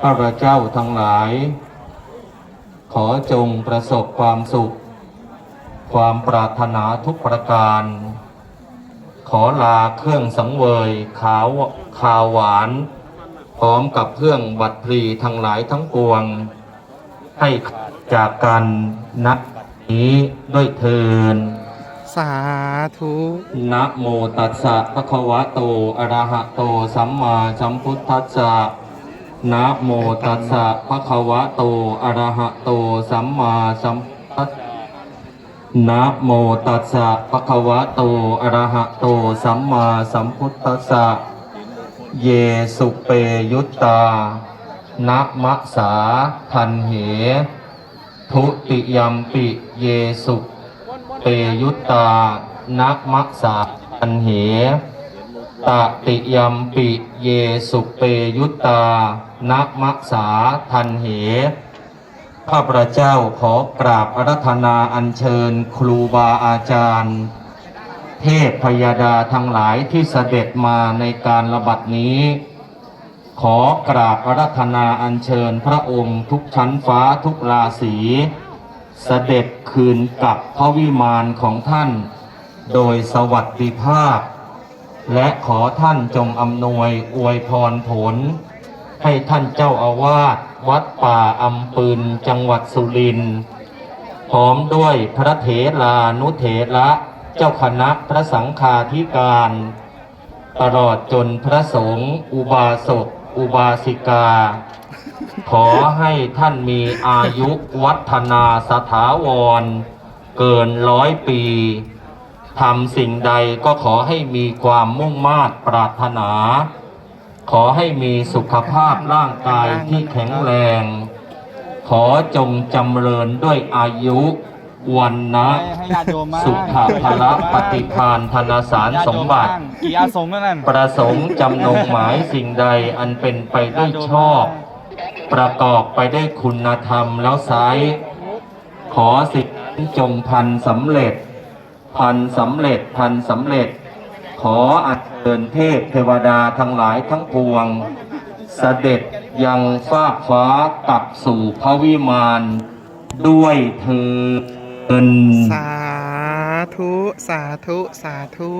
ข้าพเจ้าทั้งหลาย ขอจงประสบความสุข ความปรารถนาทุกประการ ขอลาเครื่องสังเวยขาวขาวหวาน พร้อมกับเครื่องบัตรพลีทั้งหลายทั้งปวง ให้ขาดจากกันนักนี้ด้วยเทินสาธุนะโมตัสสะภะคะวะโต อะระหะโต สัมมาสัมพุทธัสสะ นะโมตัสสะภะคะวะโต อะระหะโต สัมมาสัมพุทธัสสะนะโมตัสสะภะคะวะโต อะระหะโต สัมมาสัมพุทธัสสะ เยสุเปยุตตา นะมะสาทันเห ทุติยัมปิ เยสุเปยุตตานักมักษาอันเห ตติยมปิเยสุเปยุตตานักมักษาทันเหข้าพระเจ้าขอกราบอารัธนาอัญเชิญครูบาอาจารย์ เทพพยาดาทั้งหลายที่เสด็จมาในการระบัดนี้ ขอกราบอารัธนาอัญเชิญพระองค์ทุกชั้นฟ้าทุกราศีเสด็จคืนกลับพระวิมานของท่าน โดยสวัสดิภาพ และขอท่านจงอำนวยอวยพรผล ให้ท่านเจ้าอาวาสวัดป่าอำปืนจังหวัดสุรินทร์พร้อมด้วยพระเถรานุเถระเจ้าคณะพระสังฆาธิการ ตลอดจนพระสงฆ์อุบาสกอุบาสิกา ขอให้ท่านมีอายุวัฒนาสถาวร เกินร้อยปี ทำสิ่งใดก็ขอให้มีความมุ่งมา่ปรารถนา ขอให้มีสุขภาพร่างกายที่แข็งแรง ขอจงจำเริญด้วยอายุวันนะสุขภาระปฏิพานธนสารสมบัติประสงค์จำนงหมายสิ่งใดอันเป็นไปด้วยชอบ ประกอบไปได้คุณธรรมแล้วไซขอสิ่งนั้นจงพันสำเร็จ พันสำเร็จพันสำเร็จ ขออัญเชิญเทพเทวดาทั้งหลายทั้งปวง เสด็จยังฟากฟ้ากลับสู่พระวิมานด้วยเถิน สาธุ สาธุ สาธุ